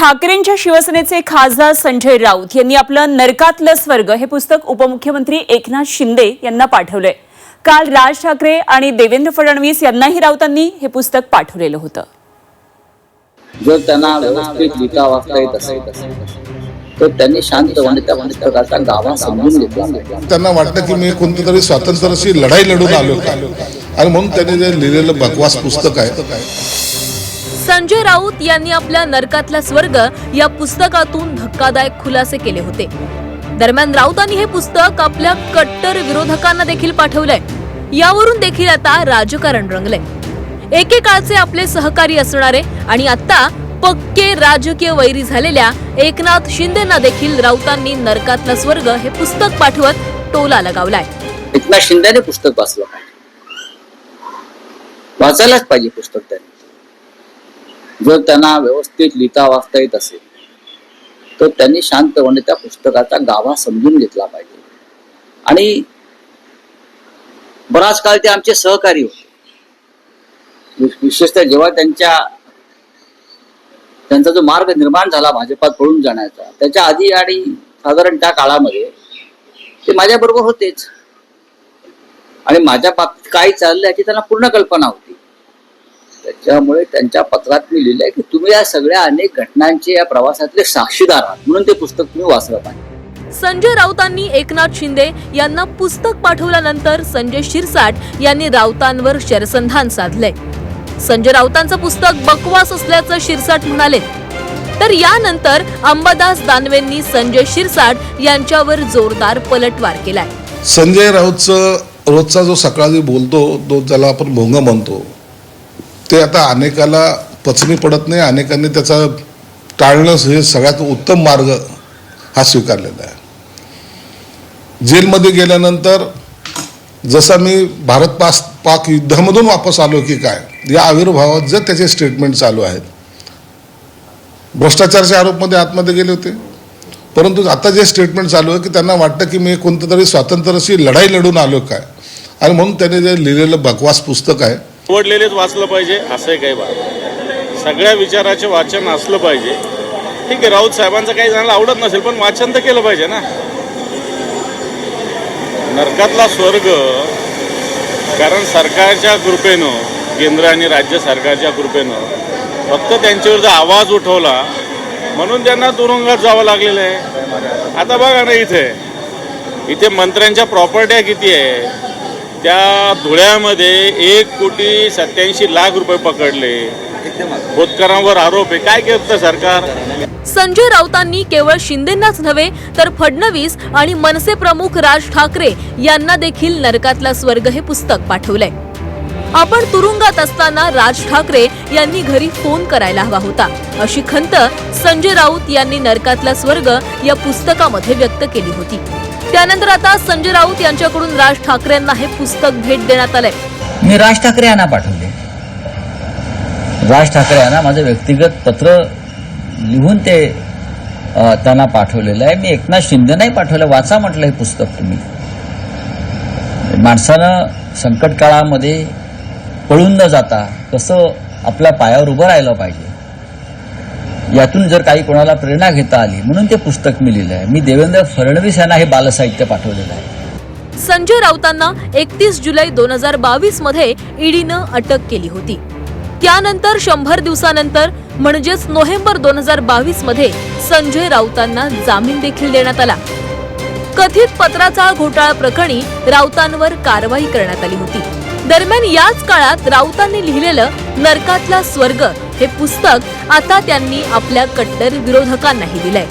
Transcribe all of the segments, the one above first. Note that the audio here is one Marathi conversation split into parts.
ठाकरेंच्या शिवसेनेचे खासदार संजय राऊत यांनी आपलं नरकातलं स्वर्ग हे पुस्तक उपमुख्यमंत्री एकनाथ शिंदे यांना पाठवलंय. काल राज ठाकरे आणि देवेंद्र फडणवीस यांनाही राऊतांनी हे पुस्तक पाठवलेलं होतं. जर त्यांना व्यवस्थित लिहिता वाचता येत असेल तर त्यांनी शांतपणे त्या पुस्तकाचा गाभा समजून घेतला. त्यांना वाटतं की मी कोणती तरी स्वातंत्र्याची लढाई लढून आलो का आणि म्हणून त्यांनी जे लिहिलेलं बकवास पुस्तक आहे संजय राऊत यांनी आपल्या नरकातला स्वर्ग या पुस्तकातून धक्कादायक खुलासे केले होते. दरम्यान राऊतांनी हे पुस्तक आपल्या कट्टर विरोधकांना देखील पाठवलंय. यावरून देखील आता राजकारण रंगलंय. एकेकाळचे आपले सहकारी असणारे आणि आता पक्के राजकीय वैरी झालेल्या एकनाथ शिंदेना देखील राऊतांनी नरकातला स्वर्ग हे पुस्तक पाठवत टोला लगावलाय. एकनाथ शिंदेने पुस्तक वाचलं पाहिजे. वाचायलाच पाहिजे पुस्तक त्यांनी. जर त्यांना व्यवस्थित लिहिता वाचता येत असेल तर त्यांनी शांतपणे त्या पुस्तकाचा गाभा समजून घेतला पाहिजे. आणि बराच काळ ते आमचे सहकारी होते. विशेषतः जेव्हा त्यांच्या त्यांचा जो मार्ग निर्माण झाला भाजपात पळून जाण्याचा त्याच्या आधी आणि साधारण त्या काळामध्ये ते माझ्या बरोबर होतेच. आणि माझ्या बाबतीत काय चाललं याची त्यांना पूर्ण कल्पना होती. त्याच्यामुळे त्यांच्या पत्रात मी लिहिलंय की तुम्ही या सगळ्या अनेक घटनांचे या प्रवासातले साक्षीदार आहात म्हणून ते पुस्तक तुम्ही वाचलं पाहिजे संजय राऊतांनी एकनाथ शिंदे यांना पुस्तक पाठवल्यानंतर संजय शिरसाट यांनी राऊतांवर शरसंधान साधलंय. संजय राऊतांचं पुस्तक बकवास असल्याचं शिरसाट म्हणाले. तर यानंतर अंबादास दानवेंनी संजय शिरसाट यांच्यावर जोरदार पलटवार केलाय. संजय राऊतचं रोजचा जो सकाळी बोलतो तो ज्याला आपण भोंग म्हणतो ते आता अनेकाला पचनी पडत नाही अनेकांनी त्याचा टाळणं हे सगळ्यात उत्तम मार्ग हा स्वीकारलेला आहे. जेलमध्ये गेल्यानंतर जसा मी भारत पास पाक युद्धामधून वापस आलो की काय या आविर्भावात जर त्याचे स्टेटमेंट चालू आहेत. भ्रष्टाचारच्या आरोपमध्ये आतमध्ये गेले होते. परंतु आता जे स्टेटमेंट चालू आहे की त्यांना वाटतं की मी कोणतं तरी स्वातंत्र्याची लढाई लढून आलो काय. आणि म्हणून त्याने जे लिहिलेलं बकवास पुस्तक आहे आवडलेलेच वाचलं पाहिजे असंही काही बात सगळ्या विचाराचे वाचन असलं पाहिजे. ठीक आहे राऊत साहेबांचं काही जणांना आवडत नसेल पण वाचन तर केलं पाहिजे ना. नरकातला स्वर्ग कारण सरकारच्या कृपेनं केंद्र आणि राज्य सरकारच्या कृपेनं फक्त त्यांच्यावर जर आवाज उठवला म्हणून त्यांना तुरुंगात जावं लागलेलं आहे. आता बघा ना इथे. इथे मंत्र्यांच्या प्रॉपर्ट्या किती आहे? त्या धुळ्यामध्ये एक कोटी सत्याऐंशी लाख रुपये पकडले. खोतकरांवर आरोप आहे. काय करतं सरकार? संजय राऊतांनी केवळ शिंदेनाच नव्हे तर फडणवीस आणि मनसे प्रमुख राज ठाकरे यांना देखील नरकातला स्वर्ग हे पुस्तक पाठवलंय. आपण तुरुंगात असताना राज ठाकरे यांनी घरी फोन करायला हवा होता. अशी खंत संजय राऊत यांनी नरकातला स्वर्ग या पुस्तकामध्ये व्यक्त केली होती. त्यानंतर आता संजय राऊत यांच्याकडून राज ठाकरेंना हे पुस्तक भेट देण्यात आलंय. मी राज ठाकरे यांना पाठवले. राज ठाकरे यांना माझं व्यक्तिगत पत्र लिहून ते त्यांना पाठवलेलं आहे. मी एकनाथ शिंदे नाही पाठवलं. वाचा म्हटलं हे पुस्तक तुम्ही. माणसानं संकट काळामध्ये पळून न जाता कसं आपल्या पायावर उभं राहिलं पाहिजे. यातून जर काही कोणाला प्रेरणा घेता आली म्हणून ते पुस्तक मी लिहिलं आहे. मी देवेंद्र फडणवीस यांना हे बालसाहित्य पाठवलेलं आहे. संजय राऊतांना एकतीस जुलै दोन हजार बावीसमध्ये ईडीनं अटक केली होती. त्यानंतर शंभर दिवसानंतर म्हणजेच नोव्हेंबर दोन हजार बावीसमध्ये संजय राऊतांना जामीन देखील देण्यात आला. कथित पत्राचा घोटाळा प्रकरणी राऊतांवर कारवाई करण्यात आली होती. दरम्यान याच काळात राऊतांनी लिहिलेलं नरकातला स्वर्ग हे पुस्तक आता त्यांनी आपल्या कट्टर विरोधकांनाही दिलंय.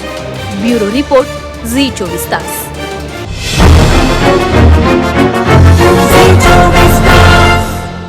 ब्युरो रिपोर्ट झी चोवीस तास.